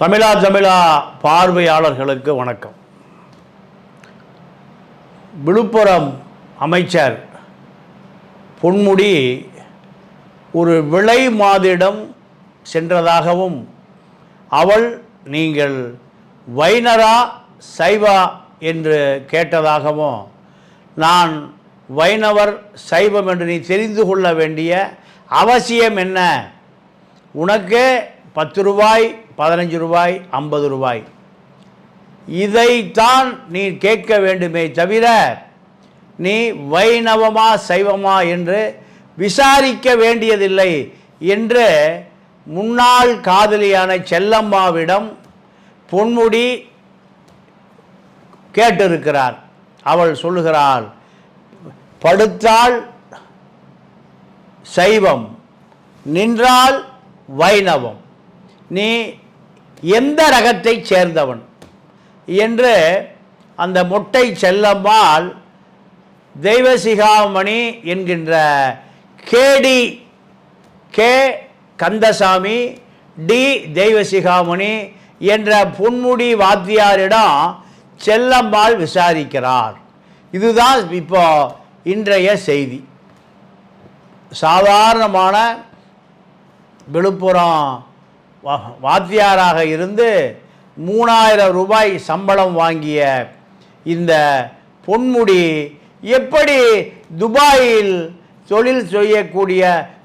தமிழா தமிழா பார்வையாளர்களுக்கு வணக்கம். விழுப்புரம் அமைச்சர் பொன்முடி ஒரு விலை மாதிடம் சென்றதாகவும் அவள் நீங்கள் வைணரா சைவா என்று கேட்டதாகவும் நான் வைணவர் சைவம் என்று நீ தெரிந்து கொள்ள வேண்டிய அவசியம் என்ன? உனக்கு பத்து ரூபாய் பதினஞ்சு ரூபாய் ஐம்பது ரூபாய். இதைத்தான் நீ கேட்க வேண்டுமே தவிர நீ வைணவமா சைவமா என்று விசாரிக்க வேண்டியதில்லை என்று முன்னாள் காதலியான செல்லம்மாவிடம் பொன்முடி கேட்டிருக்கிறார். அவள் சொல்லுகிறாள் படுத்தால் சைவம் நின்றால் வைணவம். நீ எந்த ரகத்தைச் சேர்ந்தவன்? என்று அந்த மொட்டை செல்லம்மாள் தெய்வசிகாமணி என்கின்ற KD K Kandasamy D Deivasigamani என்ற பொன்முடி வாத்தியாரிடம் செல்லம்மாள் விசாரிக்கிறார். இதுதான் இப்போ இன்றைய செய்தி. சாதாரணமான விழுப்புரம் வாத்தியாராக இருந்து மூணாயிரம் ரூபாய் சம்பளம் வாங்கிய இந்த பொன்முடி எப்படி துபாயில் தொழில் செய்யக்கூடிய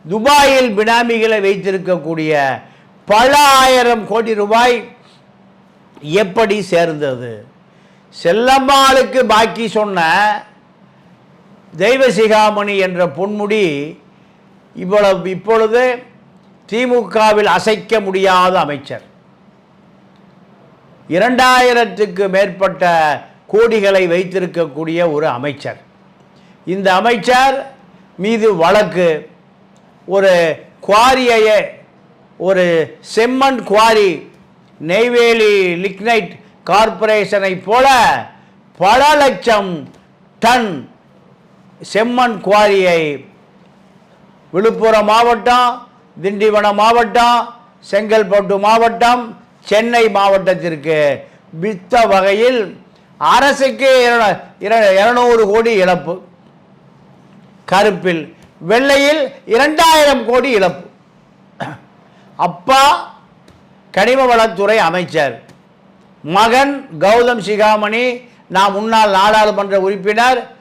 துபாயில் பினாமிகளை வைத்திருக்கக்கூடிய பல ஆயிரம் கோடி ரூபாய் எப்படி சேர்ந்தது? செல்லம்மாளுக்கு பாக்கி சொன்ன தெய்வசிகாமணி என்ற பொன்முடி இவ்வளவு இப்பொழுது திமுகவில் அசைக்க முடியாத அமைச்சர். இரண்டாயிரத்துக்கு மேற்பட்ட கோடிகளை வைத்திருக்கக்கூடிய ஒரு அமைச்சர். இந்த அமைச்சர் மீது வழக்கு ஒரு குவாரியையே ஒரு செம்மண் குவாரி நெய்வேலி லிக்னைட் கார்பரேஷனை போல பல லட்சம் டன் செம்மண் குவாரியை விழுப்புரம் மாவட்டம் திண்டிவனம் மாவட்டம் செங்கல்பட்டு மாவட்டம் சென்னை மாவட்டத்திற்கு வித்த வகையில் அரசுக்கு இர- இருநூறு கோடி இழப்பு. கருப்பில் வெள்ளையில் இரண்டாயிரம் கோடி இழப்பு. அப்பா கனிம வளத்துறை அமைச்சர். மகன் கௌதம் சிகாமணி நான் முன்னாள் நாடாளுமன்ற உறுப்பினர்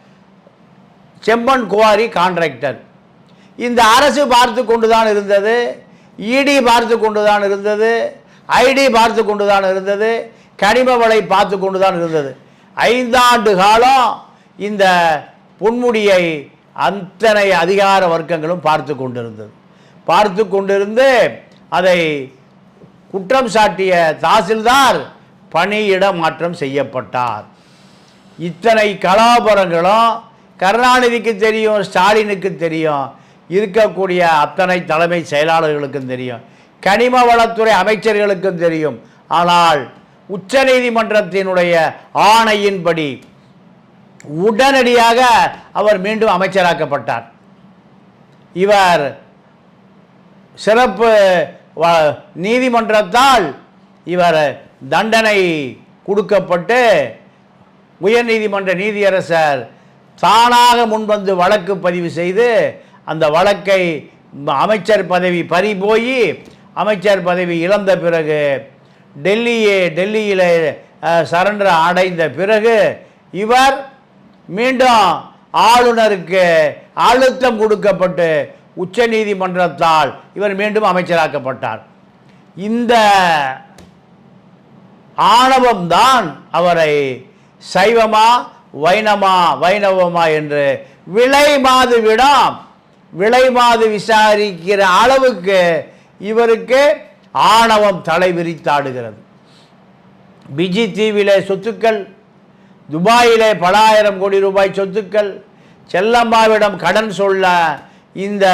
செம்மன் குவாரி கான்ட்ராக்டர் இந்த அரசு பார்த்து கொண்டு தான் இருந்தது இடி பார்த்து கொண்டு தான் இருந்தது ஐடி பார்த்து கொண்டு தான் இருந்தது கனிம வளை பார்த்து கொண்டு தான் இருந்தது. ஐந்தாண்டு காலம் இந்த பொன்முடியை அத்தனை அதிகார வர்க்கங்களும் பார்த்து கொண்டிருந்தது. பார்த்து கொண்டிருந்து அதை குற்றம் சாட்டிய தாசில்தார் பணியிட மாற்றம் செய்யப்பட்டார். இத்தனை கலாபரங்களும் கருணாநிதிக்கு தெரியும் ஸ்டாலினுக்கு தெரியும் இருக்கக்கூடிய அத்தனை தலைமை செயலாளர்களுக்கும் தெரியும். கனிம வளத்துறை அமைச்சர்களுக்கும் தெரியும். ஆனால் உச்சநீதிமன்றத்தினுடைய ஆணையின்படி உடனடியாக அவர் மீண்டும் அமைச்சராக்கப்பட்டார். இவர் சிறப்பு வ- நீதிமன்றத்தால் இவர் தண்டனை கொடுக்கப்பட்டு உயர்நீதிமன்ற நீதியரசர் தானாக முன்வந்து வழக்கு பதிவு செய்து அந்த வழக்கை அமைச்சர் பதவி பறி போய் அமைச்சர் பதவி இழந்த பிறகு டெல்லியே டெல்லியில் சரண்டர் அடைந்த பிறகு இவர் மீண்டும் ஆளுநருக்கு அழுத்தம் கொடுக்கப்பட்டு உச்சநீதிமன்றத்தால் இவர் மீண்டும் அமைச்சராக்கப்பட்டார். இந்த ஆணவம்தான் அவரை சைவமா வைணமா வைணவமா என்று விலை மாது விளைவாது விசாரிக்கிற அளவுக்கு இவருக்கு ஆணவம் தலை விரித்தாடுகிறது. பிஜி தீவிலே சொத்துக்கள் துபாயிலே பல ஆயிரம் கோடி ரூபாய் சொத்துக்கள் செல்லம்மாவிடம் கடன் சொல்ல இந்த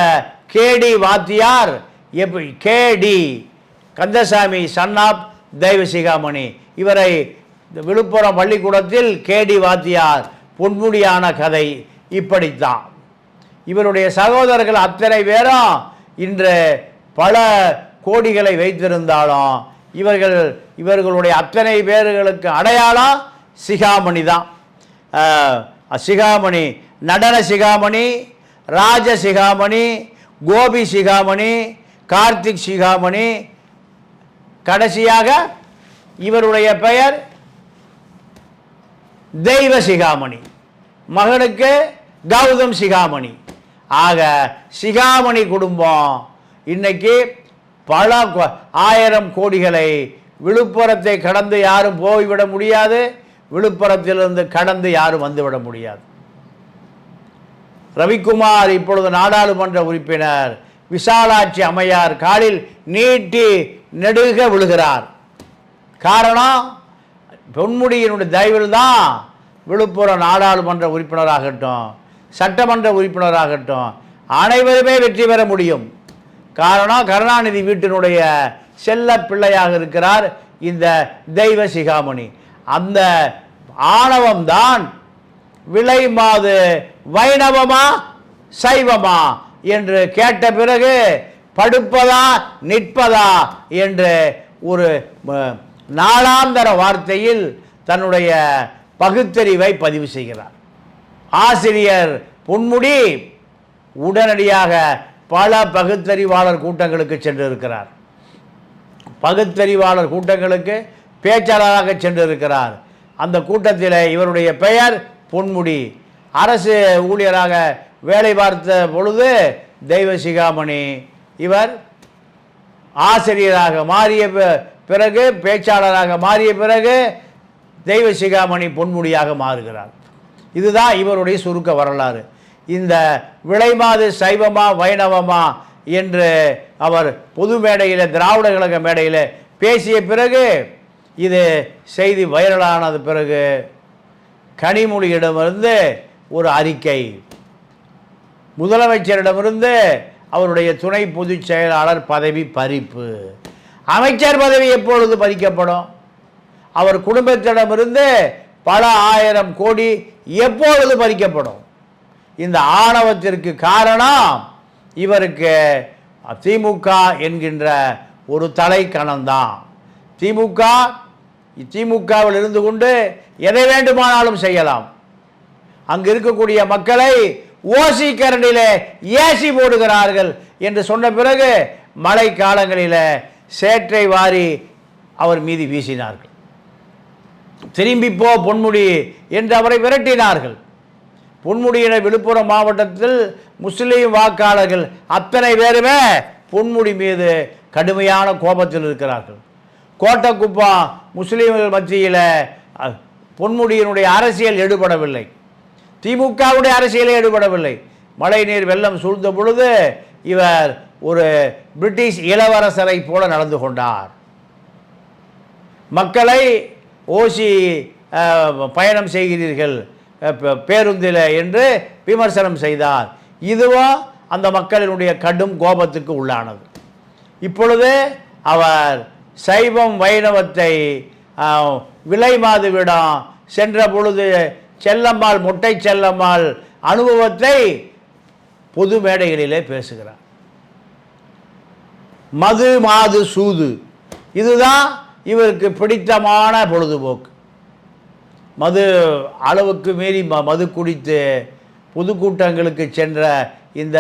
கேடி வாத்தியார் எப்படி? கேடி கந்தசாமி சன்னாப் தெய்வசிகாமணி. இவரை விழுப்புரம் பள்ளிக்கூடத்தில் கேடி வாத்தியார் பொன்முடியான கதை இப்படித்தான். இவருடைய சகோதரர்கள் அத்தனை பேரும் இன்று பல கோடிகளை வைத்திருந்தாலும் இவர்கள் இவர்களுடைய அத்தனை பேர்களுக்கு அடையாளம் சிகாமணி தான். சிகாமணி நடன சிகாமணி ராஜ சிகாமணி கோபி சிகாமணி கார்த்திக் சிகாமணி கடைசியாக இவருடைய பெயர் தெய்வ சிகாமணி மகனுக்கு கௌதம் சிகாமணி. ஆக சிகாமணி குடும்பம் இன்னைக்கு பல ஆயிரம் கோடிகளை விழுப்புரத்தை கடந்து யாரும் போய்விட முடியாது விழுப்புரத்திலிருந்து கடந்து யாரும் வந்துவிட முடியாது. ரவிக்குமார் இப்பொழுது நாடாளுமன்ற உறுப்பினர் விசாலாட்சி அம்மையார் காலில் நீட்டி நெடுக விழுகிறார். காரணம் பொன்முடியினுடைய தயவில் தான் விழுப்புரம் நாடாளுமன்ற உறுப்பினராகட்டும் சட்டமன்ற உறுப்பினராகட்டும் அனைவருமே வெற்றி பெற முடியும். காரணம் கருணாநிதி வீட்டினுடைய செல்ல பிள்ளையாக இருக்கிறார் இந்த தெய்வ சிகாமணி. அந்த ஆணவம்தான் விலை மாது வைணவமா சைவமா என்று கேட்ட பிறகு படுப்பதா நிற்பதா என்று ஒரு நாளாந்தர வார்த்தையில் தன்னுடைய பகுத்தறிவை பதிவு செய்கிறார். ஆசிரியர் பொன்முடி உடனடியாக பல பகுத்தறிவாளர் கூட்டங்களுக்கு சென்றிருக்கிறார். பகுத்தறிவாளர் கூட்டங்களுக்கு பேச்சாளராக சென்றிருக்கிறார். அந்த கூட்டத்தில் இவருடைய பெயர் பொன்முடி. அரசு ஊழியராக வேலை பார்த்த பொழுது தெய்வ சிகாமணி. இவர் ஆசிரியராக மாறிய பிறகு பேச்சாளராக மாறிய பிறகு தெய்வ சிகாமணி பொன்முடியாக மாறுகிறார். இதுதான் இவருடைய சுருக்க வரலாறு. இந்த விளைமாது சைவமா வைணவமா என்று அவர் பொது மேடையில் திராவிட கழக மேடையில் பேசிய பிறகு இது செய்தி வைரலானது பிறகு கனிமொழியிடமிருந்து ஒரு அறிக்கை. முதலமைச்சரிடமிருந்து அவருடைய துணை பொதுச் செயலாளர் பதவி பறிப்பு. அமைச்சர் பதவி எப்பொழுது பறிக்கப்படும்? அவர் குடும்பத்திடமிருந்து பல ஆயிரம் கோடி எப்பொழுது பறிக்கப்படும்? இந்த ஆணவத்திற்கு காரணம் இவருக்கு திமுக என்கின்ற ஒரு தலைக்கணம்தான். திமுக திமுகவில் இருந்து கொண்டு எதை வேண்டுமானாலும் செய்யலாம். அங்கு இருக்கக்கூடிய மக்களை ஓசி கரண்டிலே ஏசி போடுகிறார்கள் என்று சொன்ன பிறகு மழை காலங்களில் சேற்றை வாரி அவர் மீது வீசினார்கள். திரும்பி போ பொன்முடி என்று அவரை விரட்டினார்கள். பொன்முடியின விழுப்புரம் மாவட்டத்தில் முஸ்லீம் வாக்காளர்கள் அத்தனை பேருமே பொன்முடி மீது கடுமையான கோபத்தில் இருக்கிறார்கள். கோட்டக்குப்பம் முஸ்லீம்கள் மத்தியில் பொன்முடியினுடைய அரசியல் ஈடுபடவில்லை திமுகவுடைய அரசியலே ஈடுபடவில்லை மழைநீர் வெள்ளம் சூழ்ந்த பொழுது இவர் ஒரு பிரிட்டிஷ் இளவரசரை போல நடந்து கொண்டார். மக்களை ஓசி பயணம் செய்கிறீர்கள் பேருந்தில் என்று விமர்சனம் செய்தார். இதுவும் அந்த மக்களினுடைய கடும் கோபத்துக்கு உள்ளானது. இப்பொழுது அவர் சைவம் வைணவத்தை விலை மாதுவிடம் சென்ற பொழுது செல்லம்மாள் முட்டை செல்லம்மாள் அனுபவத்தை பொது மேடைகளிலே பேசுகிறார். மது மாது சூது. இதுதான் இவருக்கு பிடித்தமான பொழுதுபோக்கு. மது அளவுக்கு மீறி ம மது குடித்து பொதுக்கூட்டங்களுக்கு சென்ற இந்த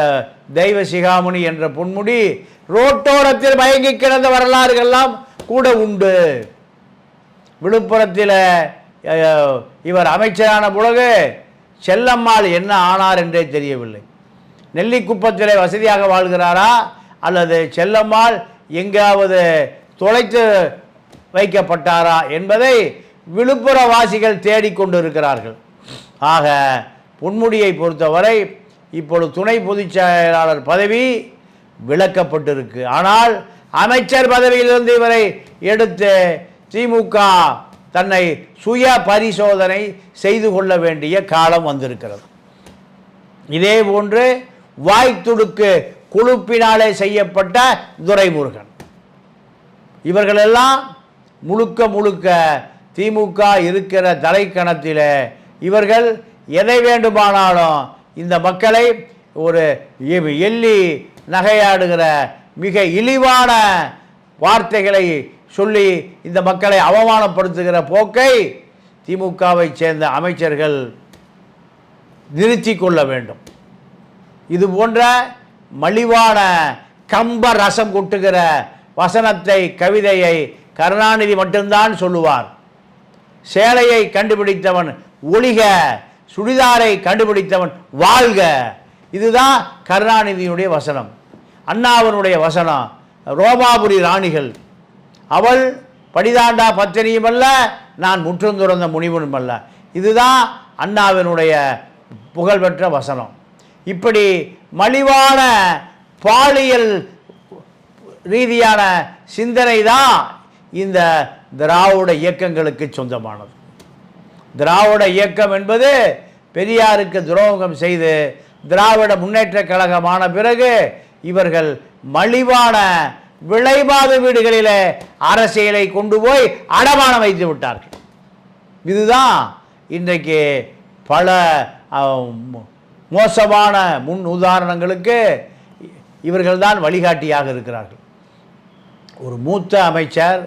தெய்வ சிகாமணி என்ற பொன்முடி ரோட்டோரத்தில் மயங்கி கிடந்த வரலாறுகள்லாம் கூட உண்டு. விழுப்புரத்தில் இவர் அமைச்சரான பிறகு செல்லம்மாள் என்ன ஆனார் என்றே தெரியவில்லை. நெல்லிக்குப்பத்தில் வசதியாக வாழ்கிறாரா? அல்லது செல்லம்மாள் எங்காவது தொலைத்து வைக்கப்பட்டாரா என்பதை விழுப்புர வாசிகள் தேடிக்கொண்டிருக்கிறார்கள் ஆக பொன்முடியை பொறுத்தவரை இப்பொழுது துணை பொதுச் செயலாளர் பதவி விலக்கப்பட்டிருக்கு. ஆனால் அமைச்சர் பதவியிலிருந்து இவரை எடுத்து திமுக தன்னை சுய பரிசோதனை செய்து கொள்ள வேண்டிய காலம் வந்திருக்கிறது. இதே போன்று வாய்த்துடுக்கு குழுப்பினாலே செய்யப்பட்ட துரைமுருகன். இவர்களெல்லாம் முழுக்க முழுக்க திமுக இருக்கிற தலைக்கணத்தில் இவர்கள் எதை வேண்டுமானாலும் இந்த மக்களை ஒரு எள்ளி நகையாடுகிற மிக இழிவான வார்த்தைகளை சொல்லி இந்த மக்களை அவமானப்படுத்துகிற போக்கை திமுகவை சேர்ந்த அமைச்சர்கள் நிறுத்தி கொள்ள வேண்டும். இது போன்ற மலிவான கம்ப ரசம் கொட்டுகிற வசனத்தை கவிதையை கருணாநிதி மட்டும்தான் சொல்லுவார். சேலையை கண்டுபிடித்தவன் ஒளிக சுடிதாரை கண்டுபிடித்தவன் வாழ்க. இதுதான் கருணாநிதியினுடைய வசனம். அண்ணாவனுடைய வசனம் ரோமாபுரி ராணிகள். அவள் படிதாண்டா பத்தினியும் அல்ல நான் முற்றும் துறந்த முனிவனும் அல்ல. இதுதான் அண்ணாவினுடைய புகழ்பெற்ற வசனம். இப்படி மலிவான பாலியல் ரீதியான சிந்தனை தான் இந்த திராவிட இயக்கங்களுக்கு சொந்தமானது. திராவிட இயக்கம் என்பது பெரியாருக்கு துரோகம் செய்து திராவிட முன்னேற்ற கழகமான பிறகு இவர்கள் மலிவான விளைவாத வீடுகளிலே அரசியலை கொண்டு போய் அடமானம் வைத்து விட்டார்கள். இதுதான் இன்றைக்கு பல மோசமான முன் உதாரணங்களுக்கு இவர்கள்தான் வழிகாட்டியாக இருக்கிறார்கள். ஒரு மூத்த அமைச்சர்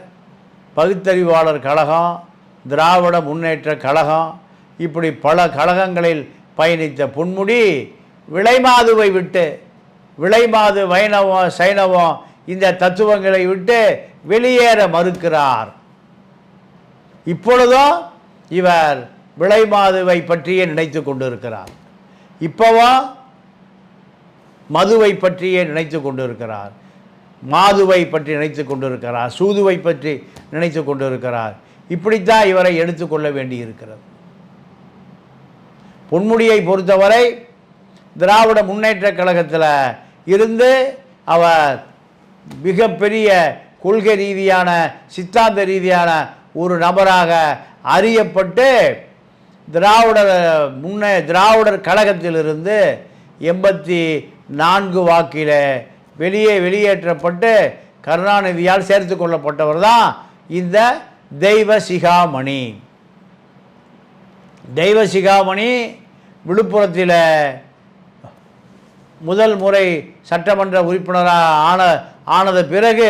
பகுத்தறிவாளர் கழகம் திராவிட முன்னேற்ற கழகம் இப்படி பல கழகங்களில் பயணித்த பொன்முடி விலைமாதுவை விட்டு விலைமாது வைணவம் சைனவம் இந்த தத்துவங்களை விட்டு வெளியேற மறுக்கிறார். இப்பொழுதும் இவர் விலைமாதுவை பற்றியே நினைத்து கொண்டிருக்கிறார். இப்போவும் மதுவை பற்றியே நினைத்து கொண்டிருக்கிறார். மாதுவை பற்றி நினைத்து கொண்டிருக்கிறார் சூதுவை பற்றி நினைத்து கொண்டிருக்கிறார். இப்படித்தான் இவரை எடுத்துக்கொள்ள வேண்டியிருக்கிறது. பொன்முடியை பொறுத்தவரை திராவிட முன்னேற்ற கழகத்தில் இருந்து அவர் மிகப்பெரிய கொள்கை ரீதியான சித்தாந்த ரீதியான ஒரு நபராக அறியப்பட்டு திராவிடர் முன்னே திராவிடர் கழகத்திலிருந்து எண்பத்தி நான்கு வாக்கில் வெளியே வெளியேற்றப்பட்டு கருணாநிதியால் சேர்த்து கொள்ளப்பட்டவர் தான் இந்த தெய்வ சிகாமணி. தெய்வ சிகாமணி விழுப்புரத்தில் முதல் முறை சட்டமன்ற உறுப்பினராக ஆன ஆனது பிறகு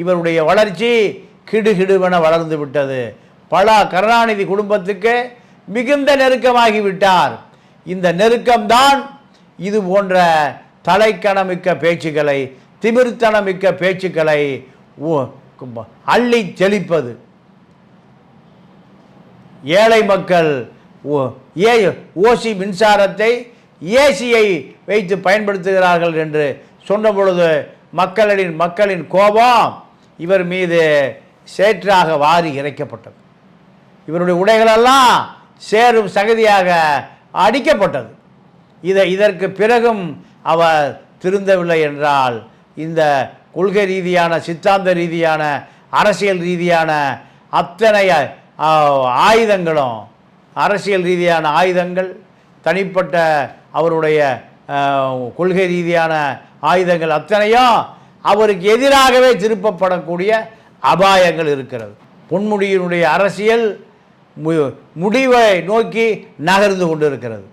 இவருடைய வளர்ச்சி கிடுகிடுவென வளர்ந்து விட்டது. பல கருணாநிதி குடும்பத்துக்கு மிகுந்த நெருக்கமாகிவிட்டார் இந்த நெருக்கம்தான் இது போன்ற தலைக்கணமிக்க பேச்சுக்களை திமிர்த்தனமிக்க பேச்சுக்களை அள்ளி தெளிப்பது. ஏழை மக்கள் ஓ- ஏ ஓசி மின்சாரத்தை ஏசியை வைத்து பயன்படுத்துகிறார்கள் என்று சொன்ன பொழுது மக்களின் மக்களின் கோபம் இவர் மீது சேற்றாக வாரி இறைக்கப்பட்டது. இவருடைய உடைகளெல்லாம் சேரும் சகதியாக அடிக்கப்பட்டது. இதை இதற்கு பிறகும் அவர் திருந்தவில்லை என்றால் இந்த கொள்கை ரீதியான சித்தாந்த ரீதியான அரசியல் ரீதியான அத்தனை ஆயுதங்களும் அரசியல் ரீதியான ஆயுதங்கள் தனிப்பட்ட அவருடைய கொள்கை ரீதியான ஆயுதங்கள் அத்தனையும் அவருக்கு எதிராகவே திருப்பப்படக்கூடிய அபாயங்கள் இருக்கிறது. பொன்முடியினுடைய அரசியல் மு- முடிவை நோக்கி நகர்ந்து கொண்டிருக்கிறது.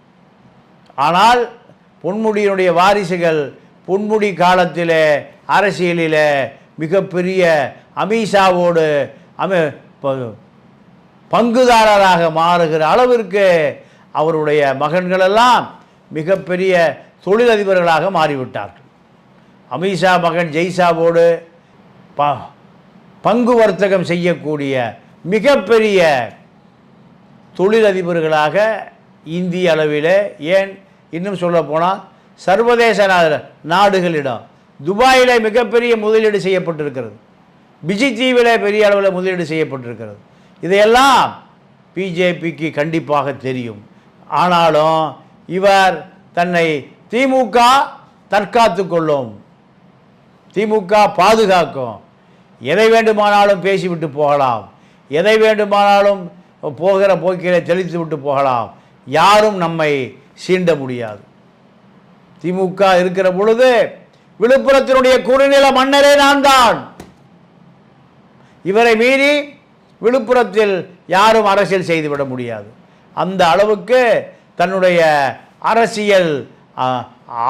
ஆனால் பொன்முடியினுடைய வாரிசுகள் பொன்முடி காலத்தில் அரசியலில் மிகப்பெரிய அமித்ஷாவோடு அமி பங்குதாரராக மாறுகிற அளவிற்கு அவருடைய மகன்களெல்லாம் மிகப்பெரிய தொழிலதிபர்களாக மாறிவிட்டார்கள். அமித்ஷா மகன் ஜெய்ஷாவோடு ப பங்கு வர்த்தகம் செய்யக்கூடிய மிகப்பெரிய தொழிலதிபர்களாக இந்திய அளவில் ஏன் இன்னும் சொல்லப்போனால் சர்வதேச நாடுகளிடம் துபாயில் மிகப்பெரிய முதலீடு செய்யப்பட்டிருக்கிறது. பிஜி தீவில் பெரிய அளவில் முதலீடு செய்யப்பட்டிருக்கிறது. இதையெல்லாம் பிஜேபிக்கு கண்டிப்பாக தெரியும். ஆனாலும் இவர் தன்னை திமுக தற்காத்து கொள்ளும் திமுக பாதுகாக்கும். எதை வேண்டுமானாலும் பேசிவிட்டு போகலாம். எதை வேண்டுமானாலும் போகிற போக்கிலே தெளித்து விட்டு போகலாம். யாரும் நம்மை சீண்ட முடியாது. திமுக இருக்கிற பொழுது விழுப்புரத்தினுடைய குறுநில மன்னரே நான் தான் இவரை மீறி விழுப்புரத்தில் யாரும் அரசியல் செய்துவிட முடியாது. அந்த அளவுக்கு தன்னுடைய அரசியல்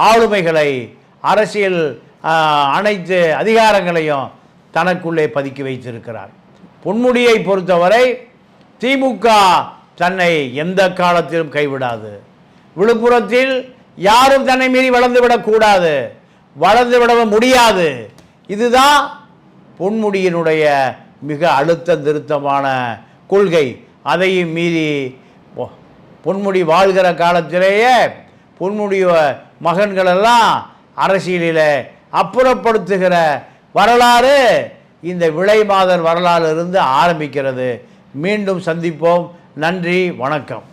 ஆளுமைகளை அரசியல் அனைத்து அதிகாரங்களையும் தனக்குள்ளே பதுக்கி வைத்திருக்கிறார். பொன்முடியை பொறுத்தவரை திமுக தன்னை எந்த காலத்திலும் கைவிடாது. விழுப்புரத்தில் யாரும் தன்னை மீறி வளர்ந்து விடக்கூடாது. வளர்ந்து விடவும் முடியாது. இதுதான் பொன்முடியினுடைய மிக அழுத்த திருத்தமான கொள்கை. அதையும் மீறி பொ- பொன்முடி வாழ்கிற காலத்திலேயே பொன்முடிய மகன்களெல்லாம் அரசியலில் அப்புறப்படுத்துகிற வரலாறு இந்த விளை மாதர் வரலாறு இருந்து ஆரம்பிக்கிறது. மீண்டும் சந்திப்போம். நன்றி. வணக்கம்.